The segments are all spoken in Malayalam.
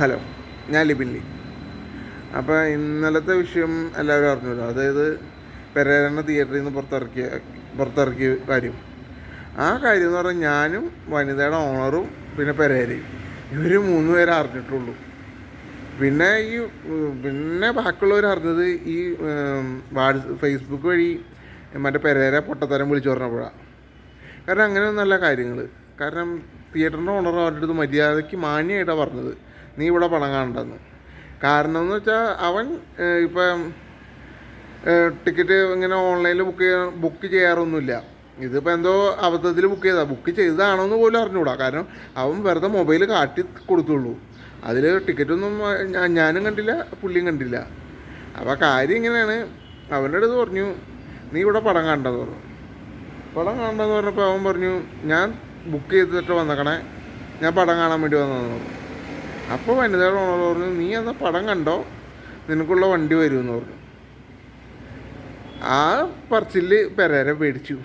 ഹലോ ഞാൻ ലിബിൻലി അപ്പോൾ ഇന്നലത്തെ വിഷയം എല്ലാവരും അറിഞ്ഞല്ലോ അതായത് പെരേരണ തിയേറ്ററിൽ നിന്ന് പുറത്തിറക്കിയ പുറത്തിറക്കിയ കാര്യം. ആ കാര്യം എന്ന് പറഞ്ഞാൽ ഞാനും വനിതയുടെ ഓണറും പിന്നെ പെരേരയും. ഇവർ മൂന്ന് പേരെ അറിഞ്ഞിട്ടുള്ളൂ. പിന്നെ ഈ പിന്നെ ബാക്കിയുള്ളവർ അറിഞ്ഞത് ഈ വാട്സ് ഫേസ്ബുക്ക് വഴി മറ്റേ പെരേര പൊട്ടത്തരം വിളിച്ചു പറഞ്ഞപ്പോഴാണ് കാരണം അങ്ങനെയൊന്നല്ല കാര്യങ്ങൾ കാരണം തിയേറ്ററിന്റെ ഓണർ അവരുടെ അടുത്ത് മര്യാദയ്ക്ക് മാന്യമായിട്ടാണ് പറഞ്ഞത്. നീ ഇവിടെ പണം കാണണ്ടെന്ന്. കാരണം എന്ന് വെച്ചാൽ അവൻ ഇപ്പം ടിക്കറ്റ് ഇങ്ങനെ ഓൺലൈനിൽ ബുക്ക് ചെയ്യാൻ ബുക്ക് ചെയ്യാറൊന്നുമില്ല. ഇതിപ്പോൾ എന്തോ അബദ്ധത്തിൽ ബുക്ക് ചെയ്താൽ ബുക്ക് ചെയ്തതാണോന്ന് പോലും അറിഞ്ഞുകൂടാ കാരണം അവൻ വെറുതെ മൊബൈൽ കാട്ടി കൊടുത്തുള്ളൂ. അതിൽ ടിക്കറ്റൊന്നും ഞാനും കണ്ടില്ല പുള്ളിയും കണ്ടില്ല. അപ്പോൾ കാര്യം ഇങ്ങനെയാണ്. അവന്റെ അടുത്ത് പറഞ്ഞു നീ ഇവിടെ പടം കാണണ്ടെന്ന് പറഞ്ഞു. പടം കാണണ്ടെന്ന് പറഞ്ഞപ്പോൾ അവൻ പറഞ്ഞു ഞാൻ ബുക്ക് ചെയ്തിട്ട് വന്നേക്കണേ. ഞാൻ പടം കാണാൻ വേണ്ടി വന്നതെന്ന് പറഞ്ഞു അപ്പോൾ വനിതയുടെ ഓണർ പറഞ്ഞു നീ എന്ന പടം കണ്ടോ? നിനക്കുള്ള വണ്ടി വരുമെന്ന് പറഞ്ഞു. ആ പറച്ചിൽ പെരേര പേടിച്ചു.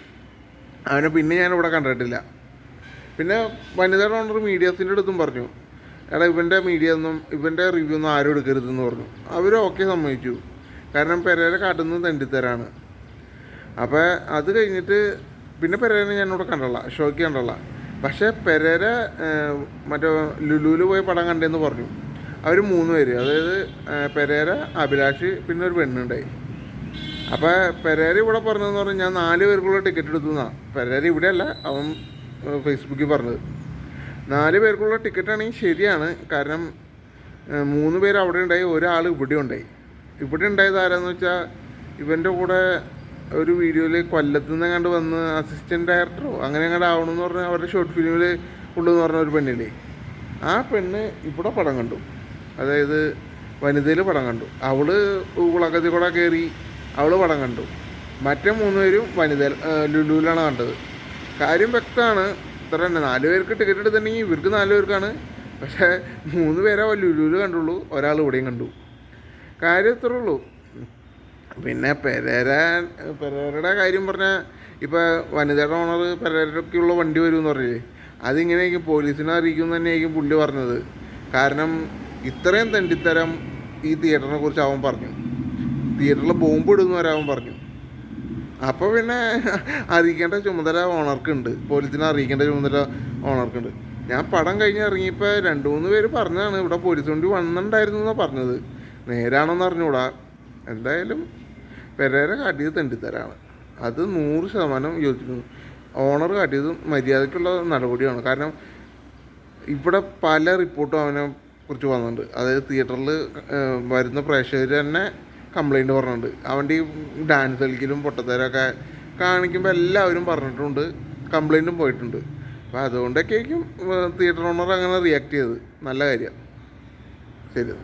അവനെ പിന്നെ ഞാൻ ഇവിടെ കണ്ടിട്ടില്ല. പിന്നെ വനിതയുടെ ഓണർ മീഡിയസിന്റെ അടുത്തും പറഞ്ഞു. എടാ ഇവന്റെ മീഡിയ ഒന്നും ഇവന്റെ റിവ്യൂ ഒന്നും ആരും എടുക്കരുതെന്ന് പറഞ്ഞു. അവർ ഓക്കെ സമ്മതിച്ചു. കാരണം പെരേരെ കാട്ടുന്നത് തെണ്ടിത്തരാണ്. അപ്പോൾ അത് കഴിഞ്ഞിട്ട് പിന്നെ പെരേരനെ ഞാനിവിടെ കണ്ടല്ല ഷോയ്ക്ക് കണ്ടല്ല പക്ഷേ പെരേര മറ്റോ ലുലുവിൽ പോയി പടം കണ്ടെന്ന് പറഞ്ഞു. അവർ മൂന്ന് പേര്. അതായത് പെരേര അഭിലാഷ് പിന്നെ ഒരു പെണ്ണുണ്ടായി. അപ്പോൾ പെരേര ഇവിടെ പറഞ്ഞതെന്ന് പറഞ്ഞാൽ ഞാൻ നാല് പേർക്കുള്ള ടിക്കറ്റ് എടുത്തു എന്നാ പെരേര ഇവിടെയല്ല അവൻ ഫേസ്ബുക്കിൽ പറഞ്ഞത്. നാല് പേർക്കുള്ള ടിക്കറ്റ് ആണെങ്കിൽ ശരിയാണ്. കാരണം മൂന്ന് പേര് അവിടെ ഉണ്ടായി ഒരാൾ ഇവിടെ ഉണ്ടായി ഇവിടെ ഉണ്ടായത് ആരാന്ന് വെച്ചാൽ ഇവന്റെ കൂടെ ഒരു വീഡിയോയിൽ കൊല്ലത്തു നിന്ന് കണ്ട് വന്ന് അസിസ്റ്റന്റ് ഡയറക്ടറോ അങ്ങനെ അങ്ങോട്ട് ആവണമെന്ന് പറഞ്ഞാൽ അവരുടെ ഷോർട്ട് ഫിലിമിൽ ഉള്ളതെന്ന് പറഞ്ഞ ഒരു പെണ്ണില്ലേ? ആ പെണ്ണ് ഇവിടെ പടം കണ്ടു. അതായത് വനിതയിൽ പടം കണ്ടു. അവൾ ഉളക്കത്തിൽ കൂടെ കയറി അവൾ പടം കണ്ടു. മറ്റേ മൂന്ന് പേരും വനിത ലുലുവിലാണ് കണ്ടത്. കാര്യം വ്യക്തമാണ്. ഇത്ര തന്നെ. നാല് പേർക്ക് ടിക്കറ്റ് എടുത്തിട്ടുണ്ടെങ്കിൽ ഇവർക്ക് നാല് പേർക്കാണ്. പക്ഷേ മൂന്ന് പേരെ ലുലുവിൽ കണ്ടുള്ളൂ. ഒരാൾ ഇവിടെയും കണ്ടു. കാര്യം ഇത്രേ ഉള്ളൂ. പിന്നെ പെരേര പെരേരയുടെ കാര്യം പറഞ്ഞാൽ ഇപ്പോൾ വനിതയുടെ ഓണർ പെരേരയ്ക്കുള്ള വണ്ടി വരും എന്ന് പറഞ്ഞില്ലേ? അതിങ്ങനെയായിരിക്കും പോലീസിനെ അറിയിക്കും തന്നെയായിരിക്കും പുള്ളി പറഞ്ഞത്. കാരണം ഇത്രയും തണ്ടിത്തരം ഈ തിയേറ്ററിനെ കുറിച്ച് അവൻ പറഞ്ഞു. തിയേറ്ററിൽ ബോംബ് ഇടുന്ന വരെ അവൻ പറഞ്ഞു. അപ്പോൾ പിന്നെ അറിയിക്കേണ്ട ചുമതല ഓണർക്കുണ്ട്. പോലീസിനെ അറിയിക്കേണ്ട ചുമതല ഓണർക്കുണ്ട്. ഞാൻ പടം കഴിഞ്ഞ് ഇറങ്ങിയപ്പോൾ രണ്ട് മൂന്ന് പേര് പറഞ്ഞതാണ്. ഇവിടെ പോലീസ് വണ്ടി വന്നിട്ടുണ്ടായിരുന്നു എന്നാണ് പറഞ്ഞത്. നേരാണെന്ന് അറിഞ്ഞൂടാ എന്തായാലും പെരേര കാട്ടിയത് തെണ്ടിത്തരാണ്. അത് നൂറ് ശതമാനം യോജിക്കുന്നു. ഓണർ കാട്ടിയത് മര്യാദയ്ക്കുള്ള നടപടിയാണ്. കാരണം ഇവിടെ പല റിപ്പോർട്ടും അവനെ കുറിച്ച് വന്നിട്ടുണ്ട്. അതായത് തിയേറ്ററിൽ വരുന്ന പ്രേക്ഷകർ തന്നെ കംപ്ലൈന്റ് പറഞ്ഞിട്ടുണ്ട്. അവന്റെ ഈ ഡാൻസ് കളിക്കലും പൊട്ടത്തരമൊക്കെ കാണിക്കുമ്പോൾ എല്ലാവരും പറഞ്ഞിട്ടുണ്ട്. കംപ്ലൈന്റും പോയിട്ടുണ്ട്. അപ്പോൾ അതുകൊണ്ടൊക്കെ ആയിരിക്കും തിയേറ്റർ ഓണർ അങ്ങനെ റിയാക്ട് ചെയ്തത്. നല്ല കാര്യമാണ് ശരി.